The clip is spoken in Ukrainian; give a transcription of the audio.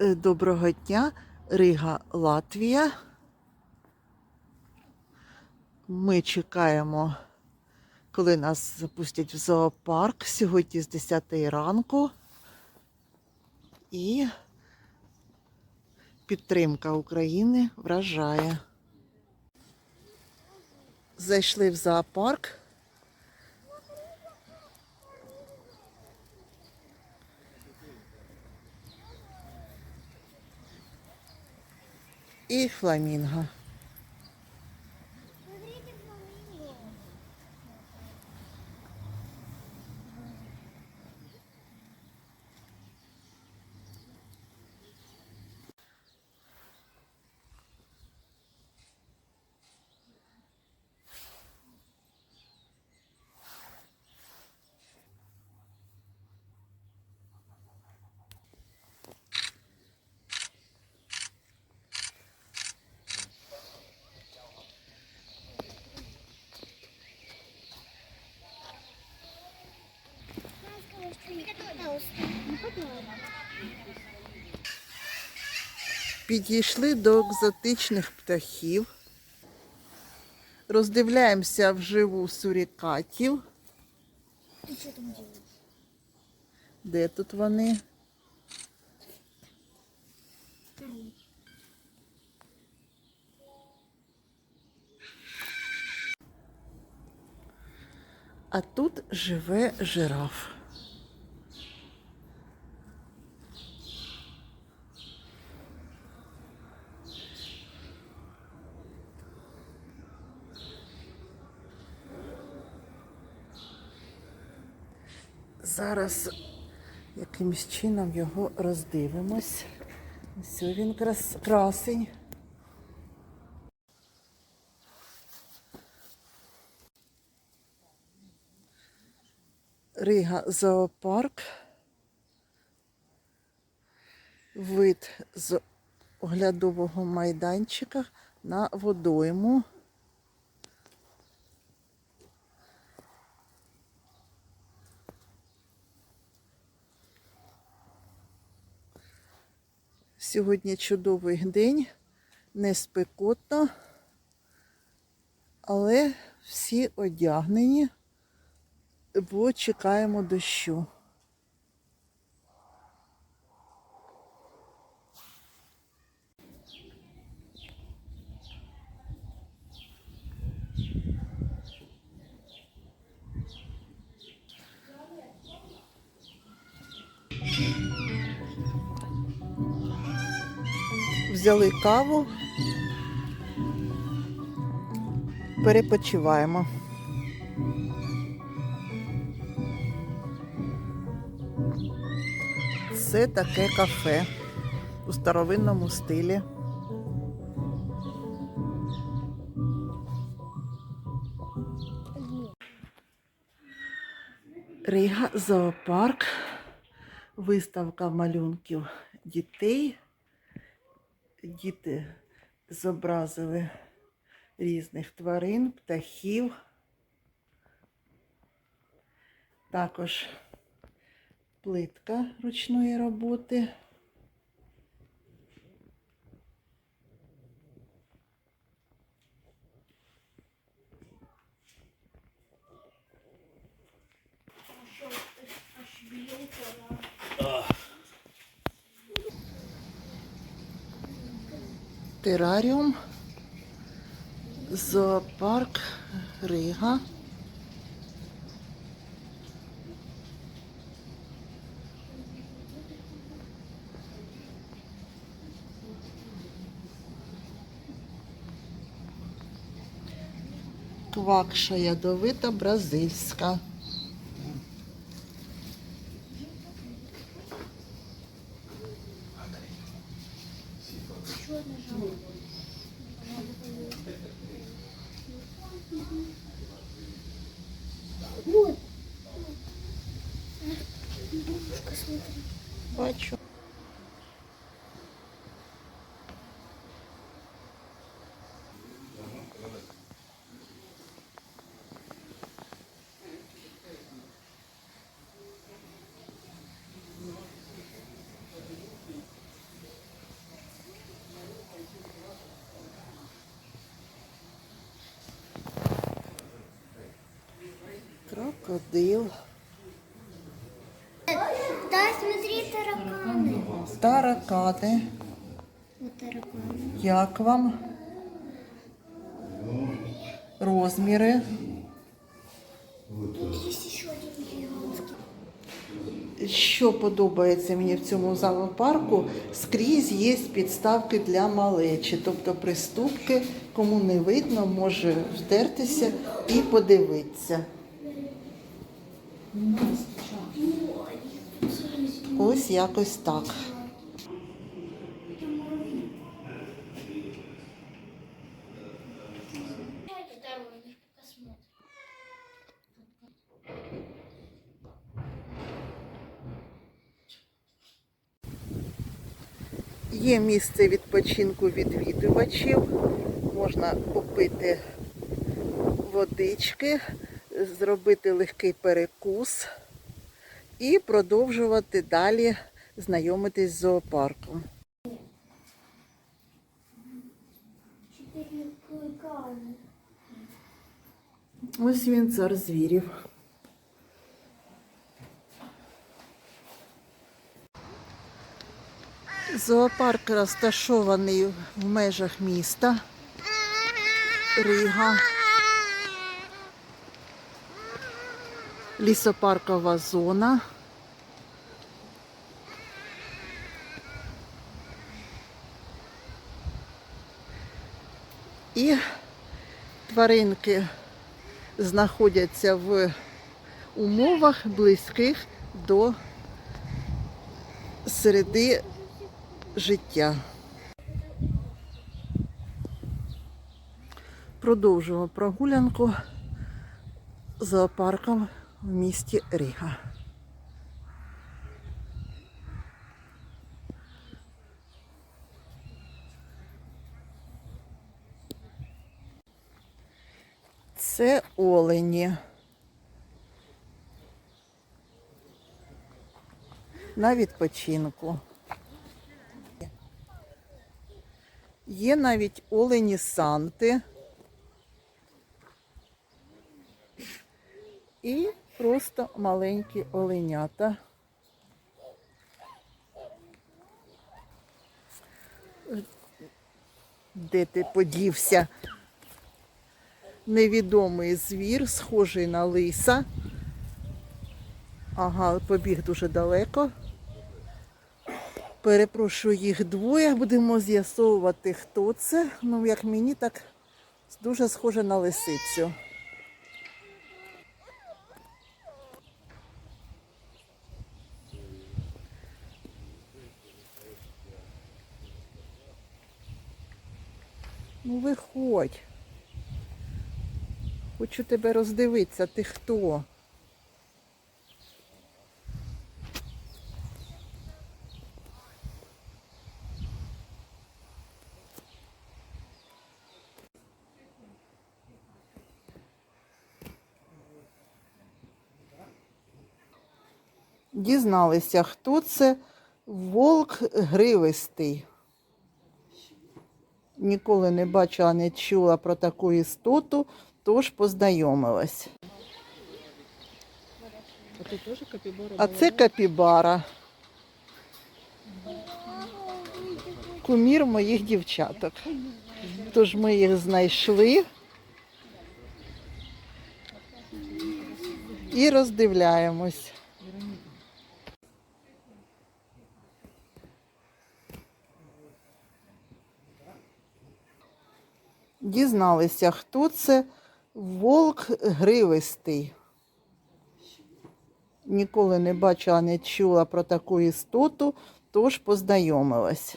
Е, Доброго дня, Рига, Латвія. Ми чекаємо, коли нас запустять в зоопарк сьогодні з 10 ранку. І підтримка України вражає. Зайшли в зоопарк. І фламінго. Підійшли до екзотичних птахів. Роздивляємося вживу сурікатів. Де тут вони? А тут живе жираф. Зараз якимось чином його роздивимось. Ось він крас... красень. Рига зоопарк. Вид з оглядового майданчика на водойму. Сьогодні чудовий день, не спекотно, але всі одягнені, бо чекаємо дощу. Взяли каву, перепочиваємо. Це таке кафе у старовинному стилі. Рига зоопарк, виставка малюнків дітей. Діти зобразили різних тварин, птахів. Також плитка ручної роботи. Тераріум, зоопарк Рига. Квакша ядовита бразильська. 说的上火 крокодил. Да, смотри. Таракани. Вот тараканы. Як вам? Розміри. Що подобається мені в цьому зоопарку, скрізь є підставки для малечі, тобто приступки, кому не видно, може вдертися і подивитися. Ось якось так. Є місце відпочинку відвідувачів, можна попити водички, зробити легкий перекус і продовжувати далі знайомитись з зоопарком. Ось він цар звірів. Зоопарк розташований в межах міста Рига. Лісопаркова зона. І тваринки знаходяться в умовах близьких до середи життя. Продовжуємо прогулянку зоопарком в місті Ріга. Це олені. На відпочинку. Є навіть олені санти. І просто маленькі оленята. Де ти подівся? Невідомий звір, схожий на лиса. Ага, побіг дуже далеко. Перепрошую, їх двоє. Будемо з'ясовувати, хто це. Ну, як мені, так дуже схоже на лисицю. Ну, виходь. Хочу тебе роздивитися, ти хто? Дізналися, хто це вовк гривистий. Ніколи не бачила, не чула про таку істоту, тож познайомилась. А ти теж капібара? А це капібара. Кумір моїх дівчаток. Тож ми їх знайшли і роздивляємось. Дізналися, хто це волк гривистий. Ніколи не бачила, не чула про таку істоту, тож познайомилась.